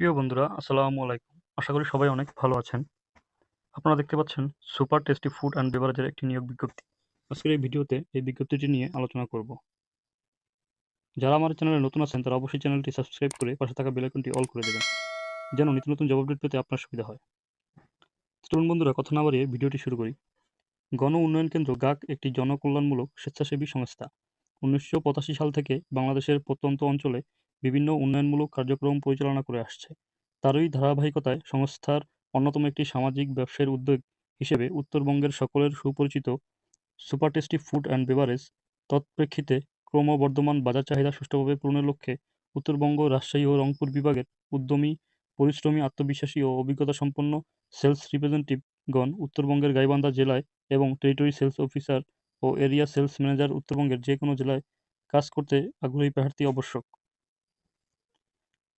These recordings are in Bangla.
প্রিয় বন্ধুরা, আসসালামু আলাইকুম। আশা করি সবাই অনেক ভালো আছেন। আপনারা দেখতে পাচ্ছেন সুপার টেস্টি ফুড অ্যান্ড বেভারেজের একটি নিয়োগ বিজ্ঞপ্তি। আজকের এই ভিডিওতে এই বিজ্ঞপ্তিটি নিয়ে আলোচনা করব। যারা আমার চ্যানেলে নতুন আছেন, তারা অবশ্যই চ্যানেলটি সাবস্ক্রাইব করে পাশে থাকা বেলাইকনটি অল করে দেবেন, যেন নিত্য নতুন জব আপডেট পেতে আপনার সুবিধা হয়। তরুণ বন্ধুরা, কথা না বাড়িয়ে ভিডিওটি শুরু করি। গণ উন্নয়ন কেন্দ্র, গাক, একটি জনকল্যাণমূলক স্বেচ্ছাসেবী সংস্থা। উনিশশো পঁচাশি সাল থেকে বাংলাদেশের প্রত্যন্ত অঞ্চলে বিভিন্ন উন্নয়নমূলক কার্যক্রম পরিচালনা করে আসছে। তারই ধারাবাহিকতায় সংস্থার অন্যতম একটি সামাজিক ব্যবসায়ের উদ্যোগ হিসেবে উত্তরবঙ্গের সকলের সুপরিচিত super tasty food and beverage তৎপ্রেক্ষিতে ক্রমবর্ধমান বাজার চাহিদা সুষ্ঠুভাবে পূরণের লক্ষ্যে উত্তরবঙ্গ, রাজশাহী ও রংপুর বিভাগের উদ্যমী, পরিশ্রমী, আত্মবিশ্বাসী ও অভিজ্ঞতা সম্পন্ন সেলস রিপ্রেজেন্টেটিভগণ উত্তরবঙ্গের গাইবান্ধা জেলায় এবং টেরিটরি সেলস অফিসার ও এরিয়া সেলস ম্যানেজার উত্তরবঙ্গের যে কোনো জেলায় কাজ করতে আগ্রহী প্রার্থী আবশ্যক।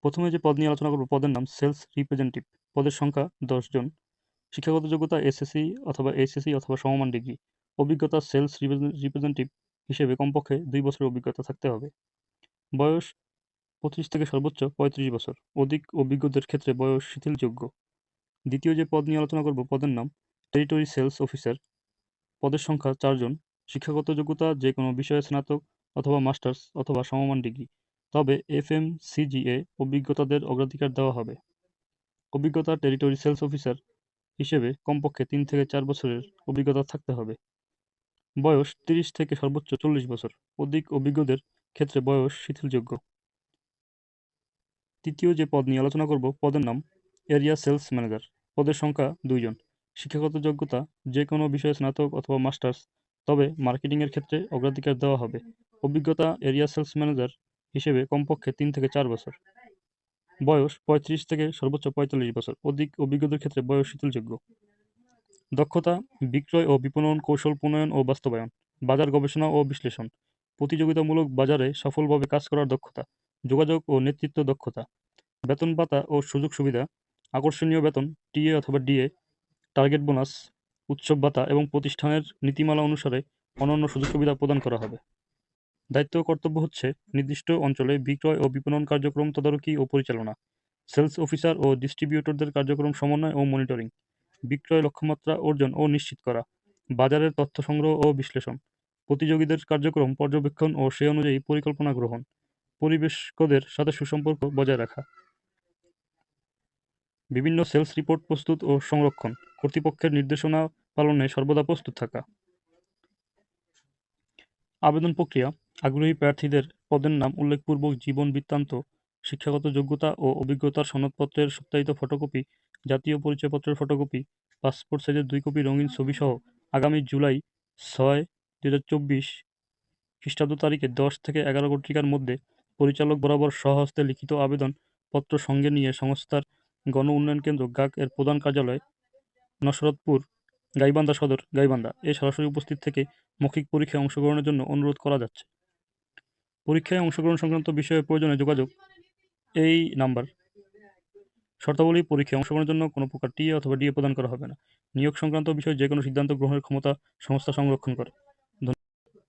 প্রথমে যে পদ নিয়ে আলোচনা করব, পদের নাম সেলস রিপ্রেজেন্টেটিভ। পদের সংখ্যা জন। শিক্ষাগত যোগ্যতা এসএসসি অথবা এইচএসসি অথবা সমমান ডিগ্রি। অভিজ্ঞতা সেলস রিপ্রেজেন্টেটিভ হিসেবে কমপক্ষে দুই বছরের অভিজ্ঞতা থাকতে হবে। বয়স পঁচিশ থেকে সর্বোচ্চ পঁয়ত্রিশ বছর। অধিক অভিজ্ঞদের ক্ষেত্রে বয়স শিথিলযোগ্য। দ্বিতীয় যে পদ নিয়ে আলোচনা করব, পদের নাম টেরিটরি সেলস অফিসার। পদের সংখ্যা চারজন শিক্ষাগত যোগ্যতা যে কোনো বিষয়ে স্নাতক অথবা মাস্টার্স অথবা সমমান ডিগ্রি। তবে এফএমসিজিএ অভিজ্ঞতাদের অগ্রাধিকার দেওয়া হবে। অভিজ্ঞতা টেরিটরি সেলস অফিসার হিসেবে কমপক্ষে তিন থেকে চার বছরের অভিজ্ঞতা থাকতে হবে। বয়স তিরিশ থেকে সর্বোচ্চ চল্লিশ বছর। অধিক অভিজ্ঞদের ক্ষেত্রে বয়স শিথিলযোগ্য। তৃতীয় যে পদ নিয়ে আলোচনা করব, পদের নাম এরিয়া সেলস ম্যানেজার। পদের সংখ্যা দুইজন শিক্ষাগত যোগ্যতা যে কোনো বিষয়ে স্নাতক অথবা মাস্টার্স, তবে মার্কেটিংয়ের ক্ষেত্রে অগ্রাধিকার দেওয়া হবে। অভিজ্ঞতা এরিয়া সেলস ম্যানেজার হিসেবে কমপক্ষে তিন থেকে চার বছর। বয়স পঁয়ত্রিশ থেকে সর্বোচ্চ পঁয়তাল্লিশ বছর। অধিক অভিজ্ঞতার ক্ষেত্রে বয়স শীতলযোগ্য। দক্ষতা, বিক্রয় ও বিপণন কৌশল প্রণয়ন ও বাস্তবায়ন, বাজার গবেষণা ও বিশ্লেষণ, প্রতিযোগিতামূলক বাজারে সফলভাবে কাজ করার দক্ষতা, যোগাযোগ ও নেতৃত্ব দক্ষতা, বেতন ভাতা ও সুযোগ সুবিধা, আকর্ষণীয় বেতন টিএ অথবা ডিএ টার্গেট বোনাস, উৎসব ভাতা এবং প্রতিষ্ঠানের নীতিমালা অনুসারে অন্যান্য সুযোগ সুবিধা প্রদান করা হবে। দায়িত্ব কর্তব্য হচ্ছে নির্দিষ্ট অঞ্চলে বিক্রয় ও বিপণন কার্যক্রম তদারকি ও পরিচালনা, সেলস অফিসার ও ডিস্ট্রিবিউটরদের কার্যক্রম সমন্বয় ও মনিটরিং, বিক্রয় লক্ষ্যমাত্রা অর্জন ও নিশ্চিত করা, বাজারের তথ্য সংগ্রহ ও বিশ্লেষণ, প্রতিযোগীদের কার্যক্রম পর্যবেক্ষণ ও সে অনুযায়ী পরিকল্পনা গ্রহণ, পরিবেশকদের সাথে সুসম্পর্ক বজায় রাখা। বিভিন্ন সেলস রিপোর্ট প্রস্তুত ও সংরক্ষণ, কর্তৃপক্ষের নির্দেশনা পালনে সর্বদা প্রস্তুত থাকা। আবেদন প্রক্রিয়া আগ্রহী প্রার্থীদের পদের নাম উল্লেখপূর্বক জীবন বৃত্তান্ত, শিক্ষাগত যোগ্যতা ও অভিজ্ঞতার সনদপত্রের সত্যায়িত ফটোকপি, জাতীয় পরিচয়পত্রের ফটোকপি, পাসপোর্ট সাইজের দুই কপি রঙিন ছবিসহ আগামী জুলাই ছয় দু হাজার চব্বিশ খ্রিস্টাব্দ তারিখে দশ থেকে এগারো ঘটিকার মধ্যে পরিচালক বরাবর স্বহস্তে লিখিত আবেদন পত্র সঙ্গে নিয়ে সংস্থার গণ উন্নয়ন কেন্দ্র গাক এর প্রধান কার্যালয়, নসরতপুর, গাইবান্ধা সদর, গাইবান্ধা এ সরাসরি উপস্থিত থেকে মৌখিক পরীক্ষায় অংশগ্রহণের জন্য অনুরোধ করা যাচ্ছে। পরীক্ষায় অংশগ্রহণ সংক্রান্ত বিষয়ে প্রয়োজনে যোগাযোগ, এই নাম্বার। শর্তাবলী পরীক্ষায় অংশগ্রহণের জন্য কোনো প্রকার টিএ অথবা ডিএ প্রদান করা হবে না। নিয়োগ সংক্রান্ত বিষয়ে যে কোনো সিদ্ধান্ত গ্রহণের ক্ষমতা সংস্থা সংরক্ষণ করে।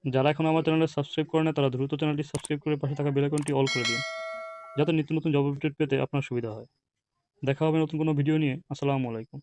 যারা এখন আমার চ্যানেলে সাবস্ক্রাইব করে না, তারা দ্রুত চ্যানেলটি সাবস্ক্রাইব করে পাশে থাকা বেলাইকনটি অল করে দিন, যাতে নিত্য নতুন জব আপডেট পেতে আপনার সুবিধা হয়। দেখা হবে নতুন কোনো ভিডিও নিয়ে। আসসালামু আলাইকুম।